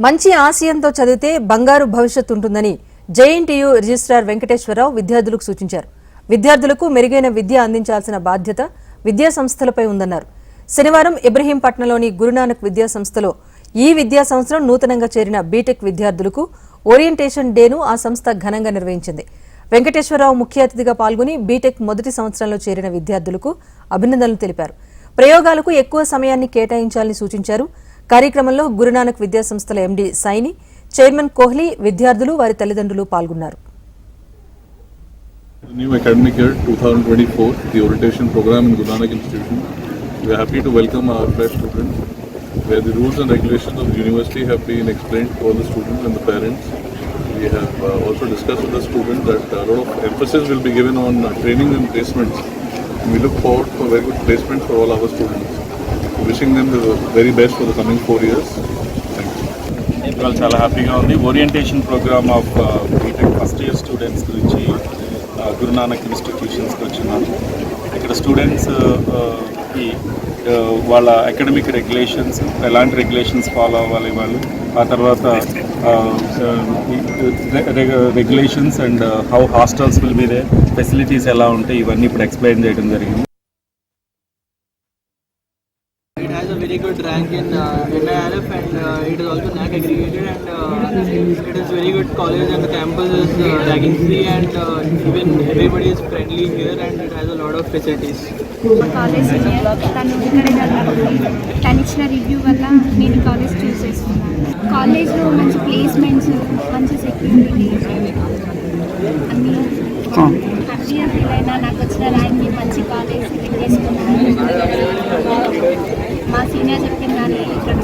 మంచి ఆశయంతో చదివితే బంగారు భవిష్యత్తు ఉంటుందని జేఎన్టీయూ రిజిస్ట్రార్ వెంకటేశ్వరరావు విద్యార్థులకు సూచించారు. విద్యార్థులకు మెరుగైన విద్య అందించాల్సిన బాధ్యత విద్యా సంస్థలపై ఉందన్నారు. శనివారం ఇబ్రహీంపట్నంలోని గురునానక్ విద్యా సంస్థలో ఈ విద్యా సంవత్సరం నూతనంగా చేరిన బీటెక్ విద్యార్థులకు ఓరియంటేషన్ డేను ఆ సంస్థ ఘనంగా నిర్వహించింది. వెంకటేశ్వరరావు ముఖ్య అతిథిగా పాల్గొని బీటెక్ మొదటి సంవత్సరంలో చేరిన విద్యార్థులకు అభినందనలు తెలిపారు. ప్రయోగాలకు ఎక్కువ సమయాన్ని కేటాయించాలని సూచించారు. కార్యక్రమంలో గురునానక్ విద్యా సంస్థల ఎండీ సైని చైర్మన్ కోహ్లీ విద్యార్థులు వారి తల్లిదండ్రులు పాల్గొన్నారు New academic year 2024, the orientation program in Guru Nanak Institution. We are happy to welcome our fresh students, where the rules and regulations of the university have been explained to all the students and the parents. We have uh, also discussed with the students that a lot of emphasis will be given on uh, training and placements. And we look forward for very good placements for all our students. Wishing them very best for the coming four years years. ఇవాళ చాలా హ్యాపీగా ఉంది. Orientation program of B Tech first year students గురించి గురునానక్ ఇన్స్టిట్యూషన్స్కి వచ్చినాను ఇక్కడ students uh, uh, ఈ uh, వాళ్ళ academic regulations ఎలాంటి రెగ్యులేషన్స్ ఫాలో అవ్వాలి వాళ్ళు ఆ తర్వాత regulations and how hostels will be they facilities ఎలా ఉంటాయి ఇవన్నీ ఇప్పుడు ఎక్స్ప్లెయిన్ చేయడం జరిగింది It has a very good rank in uh, NIRF and uh, it is also NAC aggregated and uh, it is very good college and the campus is uh, ragging free and uh, even everybody is friendly here and it has a lot of facilities. College తను ఇక్కడే తను ఇచ్చిన review వల్ల నేను college చూస్ చేసుకున్నాను కాలేజ్లో మంచి placements మంచి సెక్యూరిటీ అన్ని హ్యాపీగా ఫీల్ అయినా నాకు వచ్చిన ర్యాంక్ని మంచి కాలేజ్ సెలెక్ట్ చేసుకున్నాను เนี่ยจะเป็นงานอกชน